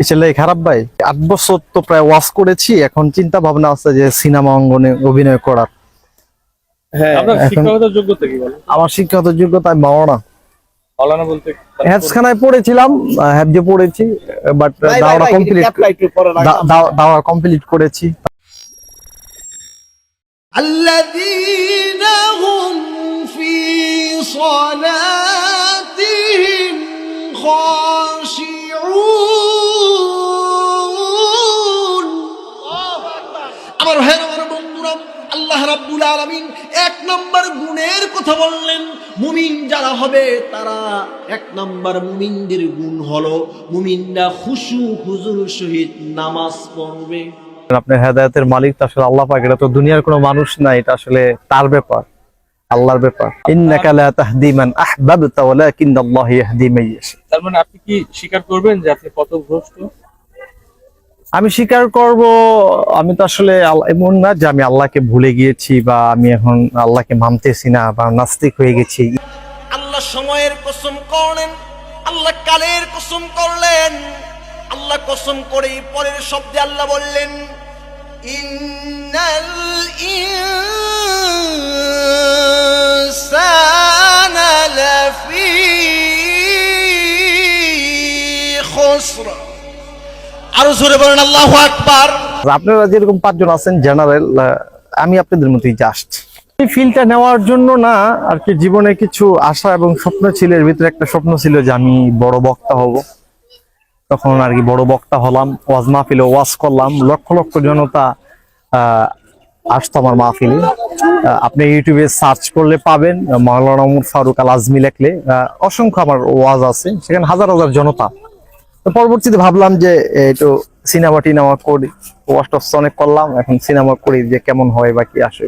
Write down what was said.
ছেলে খারাপ ভাই আট বছর তো প্রায় ওয়াশ করেছি এখন চিন্তা ভাবনা আছে যে সিনেমা অঙ্গনে অভিনয় করার হ্যাঁ আপনার এখন শিক্ষাগত যোগ্যতা কি বলেন আমার শিক্ষাগত যোগ্যতা আমি মাওনা মৌলানা বলতে হ্যাবসখানায় পড়েছিলাম হ্যাবজে পড়েছি বাট দাওয়া কমপ্লিট দাওয়া কমপ্লিট করেছি الذين هم في صلاتهم আল্লাহ রাব্বুল আলামিন এক নম্বর গুণের কথা বললেন। মুমিন যারা হবে তারা এক নম্বর মুমিনদের গুণ হলো মুমিনরা খুশু হুজুর সহিত নামাজ পড়বে। আপনার হেদায়তের মালিক তো আসলে আল্লাহ পাক এটা তো দুনিয়ার কোনো মানুষ না এটা আসলে তার ব্যাপার আল্লাহর ব্যাপার। ইন্নাকা লা তাহদি মান আহবাবতা ওয়ালাকিন্নাল্লাহু ইয়াহদি মান ইয়াশা। তার মানে আপনি কি স্বীকার করবেন যে আপনি পথভ্রষ্ট? আমি স্বীকার করব, আমি তো আসলে এমন না যে আমি আল্লাহকে ভুলে গিয়েছি বা আমি এখন আল্লাহকে মানতেছি না বা নাস্তিক হয়ে গেছি। আল্লাহ সময়ের কসম করলেন, আল্লাহ কালের কসম করলেন, আল্লাহ কসম করে পরের শব্দে আল্লাহ বললেন, ইন্নাল ইনসানা লাফি খুসর। আরও জোরে বলেন, আল্লাহু আকবার। আপনারা যেরকম পাঁচজন আছেন জেনারেল আমি আপনাদের মতোই জাস্ট এই ফিলটা নেওয়ার জন্য না, আর কি জীবনে কিছু আশা এবং স্বপ্ন ছিল, এর ভিতরে একটা স্বপ্ন ছিল যে আমি বড় বক্তা হব। তখন আর কি বড় বক্তা হলাম, ওয়াজ মাহফিলে ওয়াজ করলাম, লক্ষ লক্ষ জনতা আসতো আমার মাহফিলে। আপনি ইউটিউবে সার্চ করলে পাবেন মাওলানা ফারুক আল আজমি লেখলে অসংখ্য আমার ওয়াজ আছে, সেখানে হাজার হাজার জনতা। তো পরবর্তীতে ভাবলাম যে একটু সিনেমা টিনেমা করি। ওয়াশ অফ অনেক করলাম, এখন সিনেমা করি যে কেমন হয় বা কি আসে